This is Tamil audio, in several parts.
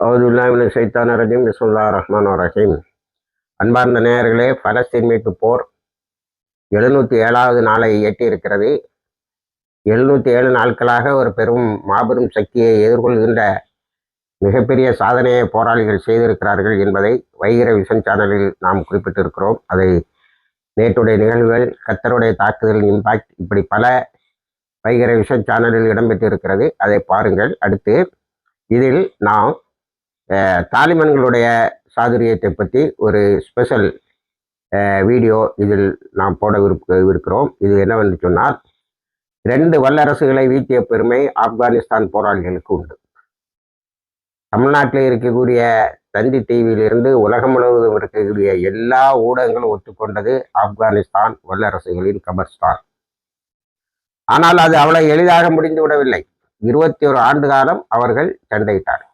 அவதுல்லாமின் சைத்தான ரஜீம் பிஸ்முல்லா ரஹ்மான் ரஹீம். அன்பார்ந்த நேயர்களே பலஸ்தீன் மீட்பு போர் எழுநூற்றி ஏழாவது நாளை எட்டியிருக்கிறது எழுநூற்றி ஏழு நாட்களாக ஒரு பெரும் மாபெரும் சக்தியை எதிர்கொள்கின்ற மிகப்பெரிய சாதனையை போராளிகள் செய்திருக்கிறார்கள் என்பதை வைகிர விஷன் சேனலில் நாம் குறிப்பிட்டிருக்கிறோம். அதை நேற்றுடைய நிகழ்வுகள் கத்தருடைய தாக்குதல் இம்பாக்ட் இப்படி பல வைகிர விஷன் சேனலில் இடம்பெற்றிருக்கிறது. அதை பாருங்கள். அடுத்து இதில் நாம் தாலிமன்களுடைய சாதுரியத்தை பற்றி ஒரு ஸ்பெஷல் வீடியோ இதில் நாம் போட விருப்ப இருக்கிறோம். இது என்னவென்று சொன்னால் ரெண்டு வல்லரசுகளை வீழ்த்திய பெருமை ஆப்கானிஸ்தான் போராளிகளுக்கு உண்டு. தமிழ்நாட்டில் இருக்கக்கூடிய தந்தி டிவியிலிருந்து உலகம் முழுவதும் இருக்கக்கூடிய எல்லா ஊடகங்களும் ஒத்துக்கொண்டது ஆப்கானிஸ்தான் வல்லரசுகளின் கபர்ஸ்தான். ஆனால் அது அவ்வளவு எளிதாக முடிந்து விடவில்லை இருபத்தி ஒரு ஆண்டு காலம் அவர்கள் சண்டையிட்டார்கள்.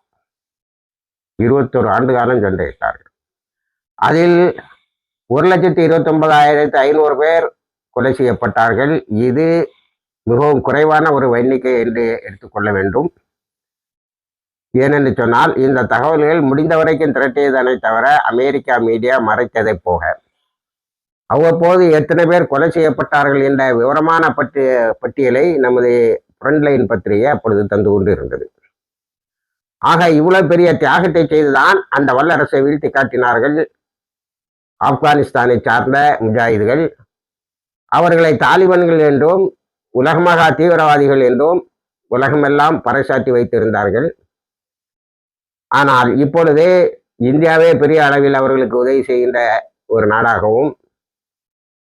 இருபத்தொரு ஆண்டு காலம் சண்டையிட்டார்கள். அதில் ஒரு லட்சத்தி இருபத்தொன்பதாயிரத்தி ஐநூறு பேர் கொலை செய்யப்பட்டார்கள். இது மிகவும் குறைவான ஒரு எண்ணிக்கை என்று எடுத்துக்கொள்ள வேண்டும். ஏனென்று சொன்னால் இந்த தகவல்கள் முடிந்த வரைக்கும் திரட்டியதனை தவிர அமெரிக்கா மீடியா மறைத்ததை போக. அவ்வப்போது எத்தனை பேர் கொலை செய்யப்பட்டார்கள் என்ற விவரமான பட்டிய பட்டியலை நமது ஃப்ரண்ட்லைன் பத்திரிகை அப்பொழுது தந்து கொண்டு இருந்தது ஆக இவ்வளவு பெரிய தியாகத்தை செய்துதான் அந்த வல்லரசை வீழ்த்தி காட்டினார்கள். ஆப்கானிஸ்தானை சார்ந்த முஜாஹிதுகள். அவர்களை தாலிபான்கள் என்றும் உலகமகா தீவிரவாதிகள் என்றும் உலகமெல்லாம் பறைசாட்டி வைத்திருந்தார்கள். ஆனால் இப்பொழுது இந்தியாவே பெரிய அளவில் அவர்களுக்கு உதவி செய்கின்ற ஒரு நாடாகவும்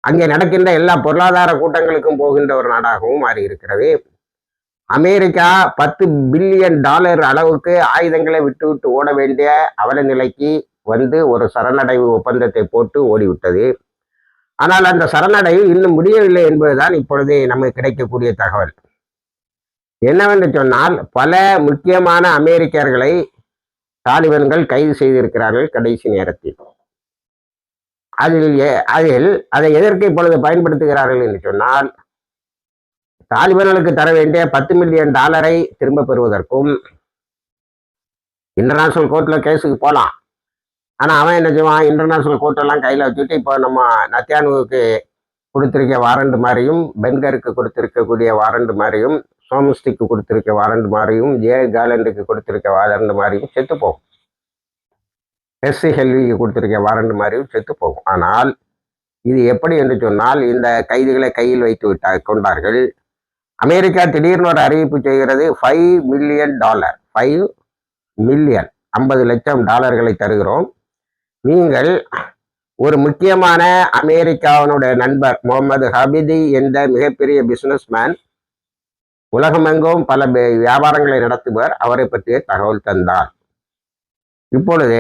அங்கே நடக்கின்ற எல்லா பொருளாதார கூட்டங்களுக்கும் போகின்ற ஒரு நாடாகவும் மாறி இருக்கிறது அமெரிக்கா பத்து பில்லியன் டாலர் அளவுக்கு ஆயுதங்களை விட்டு விட்டு ஓட வேண்டிய அவல நிலைக்கு வந்து ஒரு சரணடைவு ஒப்பந்தத்தை போட்டு ஓடிவிட்டது. ஆனால் அந்த சரணடைவு இன்னும் முடியவில்லை என்பதுதான் இப்பொழுது நமக்கு கிடைக்கக்கூடிய தகவல். என்னவென்று சொன்னால் பல முக்கியமான அமெரிக்கர்களை தாலிபன்கள் கைது செய்திருக்கிறார்கள் கடைசி நேரத்தில். அதில் அதில் அதை எதற்கு இப்பொழுது பயன்படுத்துகிறார்கள் என்று சொன்னால் தாலிபான்களுக்கு தர வேண்டிய பத்து மில்லியன் டாலரை திரும்ப பெறுவதற்கும் இன்டர்நேஷனல் கோர்ட்டில் கேஸுக்கு போகலாம் ஆனால் அவன் என்ன செய்வான்? இன்டர்நேஷனல் கோர்ட்டெல்லாம் கையில் வச்சுட்டு இப்போ நம்ம நத்தியானுவுக்கு கொடுத்திருக்க வாரண்ட் மாதிரியும் பென்கருக்கு கொடுத்துருக்கக்கூடிய வாரண்ட் மாதிரியும் சோமஸ்டிக்கு கொடுத்துருக்க வாரண்ட் மாதிரியும் ஜே காலண்டுக்கு கொடுத்துருக்க வாரண்ட் மாதிரியும் செத்து போகும். எஸ்சி ஹெல்விக்கு கொடுத்திருக்க வாரண்ட் மாதிரியும் செத்து போகும். ஆனால் இது எப்படி என்று சொன்னால் இந்த கைதிகளை கையில் வைத்து விட்டா கொண்டார்கள். அமெரிக்கா திடீர்னு ஒரு அறிவிப்பு செய்கிறது five million dollar five million ஐம்பது லட்சம் டாலர்களை தருகிறோம். நீங்கள் ஒரு முக்கியமான அமெரிக்காவினுடைய நண்பர் முகமது ஹபிதி என்ற மிகப்பெரிய பிசினஸ்மேன் உலகமெங்கும் பல வியாபாரங்களை நடத்துபவர் அவரை பற்றிய தகவல் தந்தார். இப்பொழுது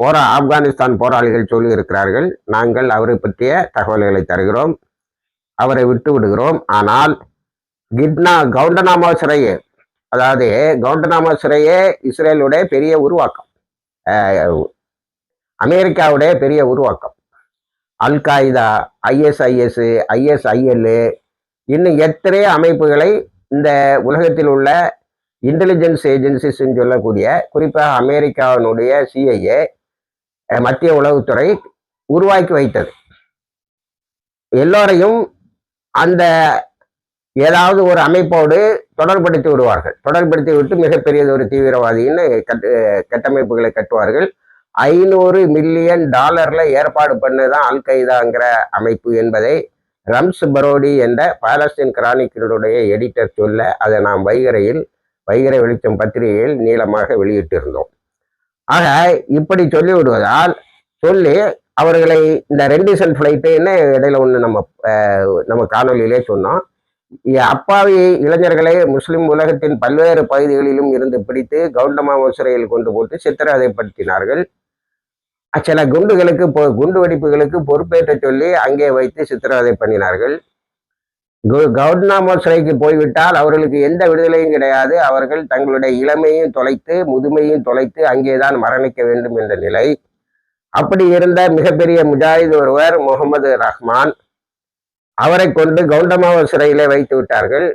போரா ஆப்கானிஸ்தான் போராளிகள் சொல்லி இருக்கிறார்கள் நாங்கள் அவரை பற்றிய தகவல்களை தருகிறோம் அவரை விட்டு விடுகிறோம் ஆனால் கிட்னா கவுண்டனாமா சிறையே. அதாவது கவுண்டனாமா சிறையே இஸ்ரேலுடைய பெரிய உருவாக்கம். அமெரிக்காவுடைய பெரிய உருவாக்கம். அல் காய்தா ஐஎஸ்ஐஎஸ் ஐஎஸ்ஐஎல் இன்னும் எத்தனையோ அமைப்புகளை இந்த உலகத்தில் உள்ள இன்டெலிஜென்ஸ் ஏஜென்சிஸ்ன்னு சொல்லக்கூடிய குறிப்பாக அமெரிக்காவினுடைய சிஐஏ மத்திய உளவுத்துறை உருவாக்கி வைத்தது. எல்லோரையும் அந்த ஏதாவது ஒரு அமைப்போடு தொடர்படுத்தி விடுவார்கள். தொடர்படுத்தி விட்டு மிகப்பெரியது ஒரு தீவிரவாதின்னு கட்டு கட்டமைப்புகளை கட்டுவார்கள். ஐநூறு மில்லியன் டாலர்ல ஏற்பாடு பண்ணதான் அல் கைதாங்கிற அமைப்பு என்பதை ரம்ஸ் பரோடி என்ற பாலஸ்தீன் கிரானிக்கினுடைய எடிட்டர் சொல்ல அதை நாம் வைகரையில் வைகரை வெளிச்சம் பத்திரிகையில் நீளமாக வெளியிட்டிருந்தோம். ஆக இப்படி சொல்லி விடுவதால் சொல்லி அவர்களை இந்த ரெண்டிசன் ஃப்ளைட்டுன்னு இடையில ஒன்று நம்ம நம்ம காணொலியிலே சொன்னோம். அப்பாவி இளைஞர்களை முஸ்லிம் உலகத்தின் பல்வேறு பகுதிகளிலும் இருந்து பிடித்து கவுண்டமாம சிறையில் கொண்டு போட்டு சித்திரவதைப்படுத்தினார்கள். சில குண்டுகளுக்கு பொ- குண்டு வெடிப்புகளுக்கு பொறுப்பேற்ற சொல்லி அங்கே வைத்து சித்திரவதை பண்ணினார்கள். கு- சிறைக்கு போய்விட்டால் அவர்களுக்கு எந்த விடுதலையும் கிடையாது. அவர்கள் தங்களுடைய இளமையும் தொலைத்து முதுமையும் தொலைத்து அங்கேதான் மரணிக்க வேண்டும் என்ற நிலை. அப்படி இருந்த மிகப்பெரிய முஜாஹித் ஒருவர் முகமது ரஹ்மான் அவரை கொண்டு கவுண்டமாவ சிறையிலே வைத்து விட்டார்கள்.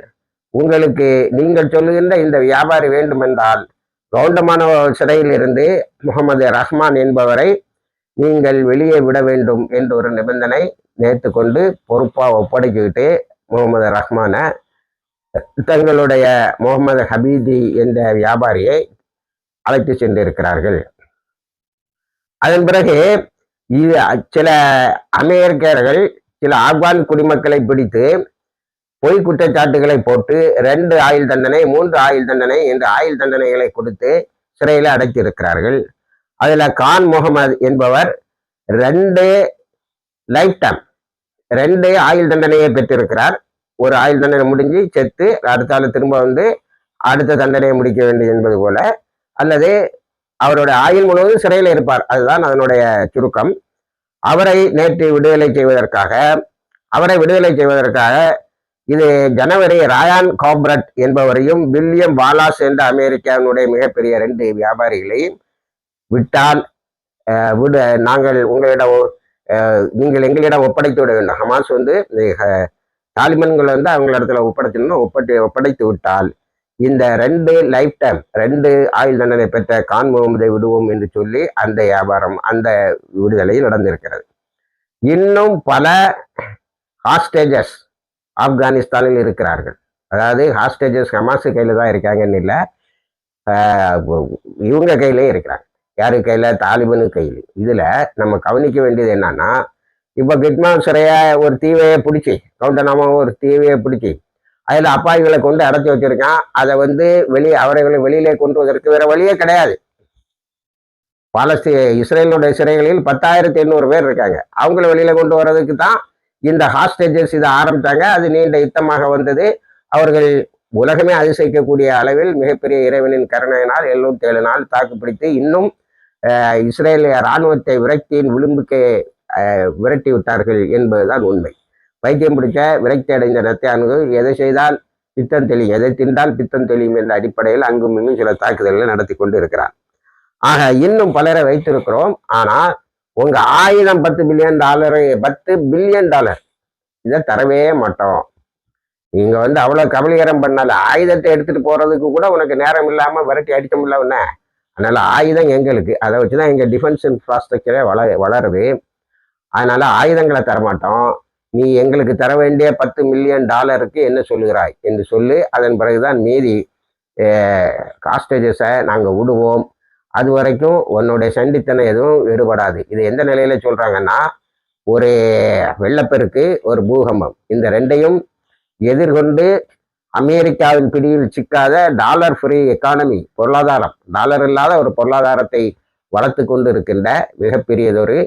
உங்களுக்கு நீங்கள் சொல்லுகின்ற இந்த வியாபாரி வேண்டுமென்றால் கவுண்டமான சிறையில் இருந்து முகமது ரஹ்மான் என்பவரை நீங்கள் வெளியே விட வேண்டும் என்ற ஒரு நிபந்தனை நேர்த்து கொண்டு பொறுப்பாக ஒப்படைச்சுக்கிட்டு முகமது ரஹ்மானை தங்களுடைய முகமது ஹபீதி என்ற வியாபாரியை அழைத்து சென்றிருக்கிறார்கள். அதன் பிறகு இது சில அமெரிக்கர்கள் சில ஆப்கான் குடிமக்களை பிடித்து பொய் குற்றச்சாட்டுகளை போட்டு ரெண்டு ஆயுள் தண்டனை மூன்று ஆயுள் தண்டனை என்று ஆயுள் தண்டனைகளை கொடுத்து சிறையில் அடைத்திருக்கிறார்கள். அதில் கான் முகமது என்பவர் ரெண்டு லைஃப் டைம் ரெண்டு ஆயுள் தண்டனையை பெற்றிருக்கிறார். ஒரு ஆயுள் தண்டனை முடிஞ்சு செத்து அடுத்த ஆள் திரும்ப வந்து அடுத்த தண்டனையை முடிக்க வேண்டும் என்பது போல அல்லது அவருடைய ஆயுள் முழுவதும் சிறையில் இருப்பார். அதுதான் அதனுடைய சுருக்கம். அவரை நேற்று விடுதலை செய்வதற்காக அவரை விடுதலை செய்வதற்காக இது ஜனவரி ராயான் காப்ரட் என்பவரையும் வில்லியம் வாலாஸ் என்ற அமெரிக்காவினுடைய மிகப்பெரிய ரெண்டு வியாபாரிகளையும் விட்டால் விட நாங்கள் உங்களிடம் நீங்கள் எங்களிடம் ஒப்படைத்து விட வேண்டும். ஹமாஸ் வந்து அஹ், தாலிபன்கள் வந்து அவங்களிடத்துல ஒப்படைச்சிடணும் ஒப்படை ஒப்படைத்து விட்டால் இந்த ரெண்டு லைஃப் டைம் ரெண்டு ஆயுள் தண்டனை பெற்ற கான் முகமதை விடுவோம் என்று சொல்லி அந்த வியாபாரம் அந்த விடுதலை நடந்திருக்கிறது. இன்னும் பல ஹாஸ்டேஜஸ் ஆப்கானிஸ்தானில் இருக்கிறார்கள். அதாவது ஹாஸ்டேஜஸ் ஹமாஸ் கையில் தான் இருக்காங்கன்னு இல்லை இவங்க கையிலையும் இருக்கிறாங்க. யாரு கையில்? தாலிபனு கையில். இதில் நம்ம கவனிக்க வேண்டியது என்னன்னா இப்போ கிட்மான் சிறைய ஒரு தீவையை பிடிச்சி கவுண்டனாமா ஒரு தீவையை பிடிச்சி அதில் அப்பாய்களை கொண்டு அடைச்சி வச்சிருக்கான். அதை வந்து வெளியே அவர்களை வெளியிலே கொண்டு வருவதற்கு வேற வழியே கிடையாது. பாலஸ்தீ இஸ்ரேலுடைய சிறைகளில் பத்தாயிரத்தி எண்ணூறு பேர் இருக்காங்க. அவங்கள வெளியில கொண்டு வர்றதுக்கு தான் இந்த ஹாஸ்டேஜஸ் இதை ஆரம்பித்தாங்க அது நீண்ட யுத்தமாக வந்தது. அவர்கள் உலகமே அதிசயிக்கக்கூடிய அளவில் மிகப்பெரிய இறைவனின் கருணையினால் எழுநூத்தி ஏழு நாள் தாக்குப்பிடித்து இன்னும் இஸ்ரேலிய இராணுவத்தை விரக்தியின் விளிம்புக்கே விரட்டி விட்டார்கள் என்பதுதான் உண்மை. வைத்தியம் பிடிச்ச விரக்தி அடைந்த நத்தியான்கு எதை செய்தால் பித்தம் தெளியும்? எதை தின்றால் பித்தம் தெளியும் என்ற அடிப்படையில் அங்கும் இங்கும் சில தாக்குதல்களை நடத்தி கொண்டு இருக்கிறார். ஆக இன்னும் பலரை வைத்திருக்கிறோம். ஆனால் உங்க ஆயுதம் பத்து பில்லியன் டாலரு பத்து பில்லியன் டாலர் இதை தரவே மாட்டோம். நீங்க வந்து அவ்வளவு கபலீகரம் பண்ணல ஆயுதத்தை எடுத்துட்டு போறதுக்கு கூட உனக்கு நேரம் இல்லாம விரட்டி அடிக்க முடியல உன்ன. அதனால ஆயுதம் எங்களுக்கு. அதை வச்சுதான் எங்க டிஃபென்ஸ் இன்ஃப்ராஸ்ட்ரக்சரே வள வளருது. அதனால ஆயுதங்களை தரமாட்டோம். நீ எங்களுக்கு தர வேண்டிய பத்து மில்லியன் டாலருக்கு என்ன சொல்லுகிறாய்? என்று சொல்லி அதன் பிறகுதான் மீதி காஸ்டேஜஸை நாங்கள் விடுவோம். அது வரைக்கும் உன்னுடைய சண்டித்தனம் எதுவும் விடுபடாது இது எந்த நிலையில் சொல்கிறாங்கன்னா ஒரு வெள்ளப்பெருக்கு ஒரு பூகம்பம். இந்த ரெண்டையும் எதிர்கொண்டு அமெரிக்காவின் பிடியில் சிக்காத டாலர் ஃப்ரீ எக்கானமி பொருளாதாரம். டாலர் இல்லாத ஒரு பொருளாதாரத்தை வளர்த்து கொண்டு இருக்கின்ற மிகப்பெரியதொரு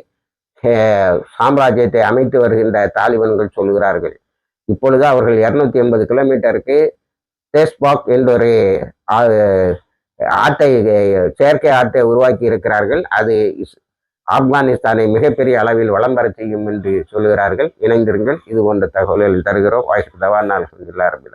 சாம்ராஜ்யத்தை அமைத்து வருகின்ற தாலிபன்கள் சொல்கிறார்கள் இப்பொழுது அவர்கள் இருநூத்தி எண்பது கிலோமீட்டருக்கு தேஸ்பாக் என்ற ஒரு ஆட்டை செயற்கை ஆட்டை உருவாக்கி இருக்கிறார்கள். அது ஆப்கானிஸ்தானை மிகப்பெரிய அளவில் வளம் செய்யும் என்று சொல்லுகிறார்கள். இணைந்திருங்கள். இது போன்ற தகவல்கள் தருகிறோம். வாய்ஸ் தவானால் ரபிலாலும்